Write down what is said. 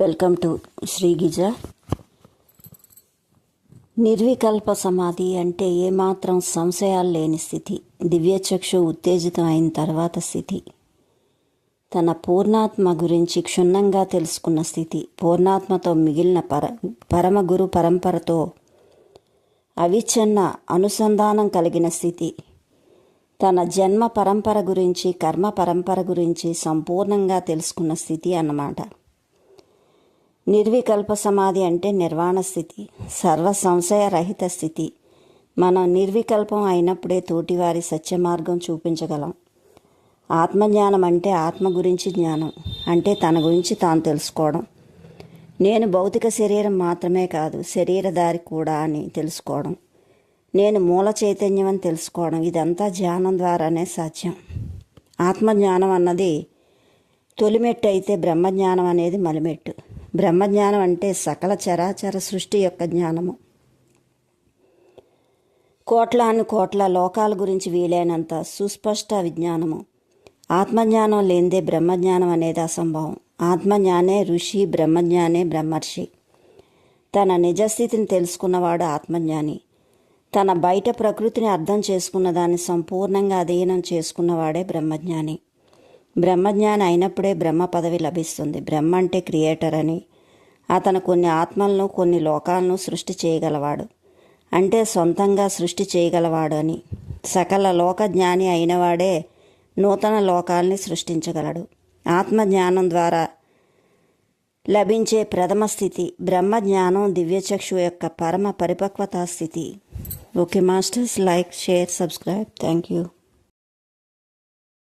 Welcome to Shri గిజ. నిర్వికల్ప సమాధి అంటే ఏమాత్రం సంశయాలు లేని స్థితి. దివ్యచక్షు ఉత్తేజితం అయిన తర్వాత స్థితి. తన పూర్ణాత్మ గురించి క్షుణ్ణంగా తెలుసుకున్న స్థితి. పూర్ణాత్మతో మిగిలిన పర పరమ గురు పరంపరతో అవిచ్ఛిన్న అనుసంధానం కలిగిన స్థితి. తన జన్మ పరంపర గురించి కర్మ పరంపర గురించి సంపూర్ణంగా తెలుసుకున్న స్థితి అన్నమాట. నిర్వికల్ప సమాధి అంటే నిర్వాణ స్థితి సర్వ సంశయ రహిత స్థితి. మనం నిర్వికల్పం అయినప్పుడే తోటివారి సత్య మార్గం చూపించగలం. ఆత్మజ్ఞానం అంటే ఆత్మ గురించి జ్ఞానం అంటే తన గురించి తాను తెలుసుకోవడం. నేను భౌతిక శరీరం మాత్రమే కాదు శరీరధారి కూడా అని తెలుసుకోవడం. నేను మూల చైతన్యం అని తెలుసుకోవడం ఇదంతా ధ్యానం ద్వారానే సాధ్యం. ఆత్మజ్ఞానం అన్నది తొలిమెట్టు అయితే బ్రహ్మజ్ఞానం అనేది మలిమెట్టు. బ్రహ్మజ్ఞానం అంటే సకల చరాచర సృష్టి యొక్క జ్ఞానము. కోట్లాను కోట్ల లోకాల గురించి వీలైనంత సుస్పష్ట విజ్ఞానము. ఆత్మజ్ఞానం లేనిదే బ్రహ్మజ్ఞానం అనేది అసంభవం. ఆత్మజ్ఞానే ఋషి బ్రహ్మజ్ఞానే బ్రహ్మర్షి. తన నిజస్థితిని తెలుసుకున్నవాడు ఆత్మజ్ఞాని. తన బయట ప్రకృతిని అర్థం చేసుకున్న దాన్ని సంపూర్ణంగా అధీనం చేసుకున్నవాడే బ్రహ్మజ్ఞాని. బ్రహ్మజ్ఞాని అయినప్పుడే బ్రహ్మ పదవి లభిస్తుంది. బ్రహ్మ అంటే క్రియేటర్ అని అతను కొన్ని ఆత్మలను కొన్ని లోకాలను సృష్టి చేయగలవాడు. అంటే సొంతంగా సృష్టి చేయగలవాడు అని. సకల లోక జ్ఞాని అయినవాడే నూతన లోకాల్ని సృష్టించగలడు. ఆత్మజ్ఞానం ద్వారా లభించే ప్రథమ స్థితి బ్రహ్మజ్ఞానం దివ్యచక్షు యొక్క పరమ పరిపక్వతా స్థితి. Okay masters like share subscribe. Thank you